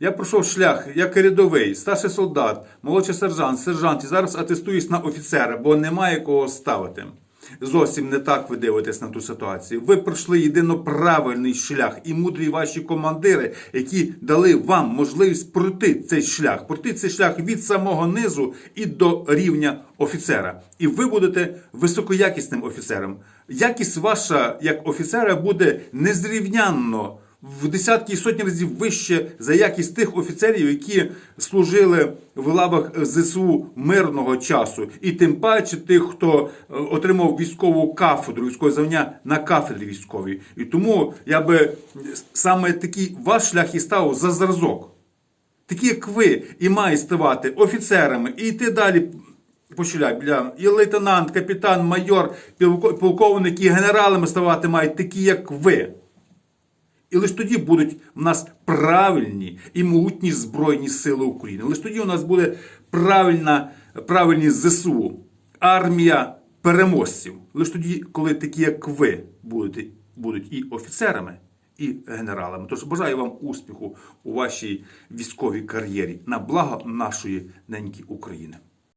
Я пройшов шлях як рядовий, старший солдат, молодший сержант, сержант і зараз атестуюсь на офіцера, бо немає кого ставити. Зовсім не так ви дивитесь на ту ситуацію. Ви пройшли єдино правильний шлях, і мудрі ваші командири, які дали вам можливість пройти цей шлях, пройти цей шлях від самого низу і до рівня офіцера. І ви будете високоякісним офіцером. Якість ваша як офіцера буде незрівнянно в десятки і сотні разів вище за якість тих офіцерів, які служили в лавах ЗСУ мирного часу, і тим паче тих, хто е, отримав військову кафедру, військове звання на кафедрі військовій. І тому я би саме такий ваш шлях і став за зразок. Такі, як ви, і мають ставати офіцерами, і йти далі по. Бля, І лейтенант, капітан, майор, полковник і генералами ставати мають такі, як ви. І лише тоді будуть в нас правильні і могутні Збройні Сили України. Лише тоді у нас буде правильна, правильні ЗСУ, армія переможців. Лише тоді, коли такі, як ви, будете, будуть і офіцерами, і генералами. Тож бажаю вам успіху у вашій військовій кар'єрі на благо нашої неньки України.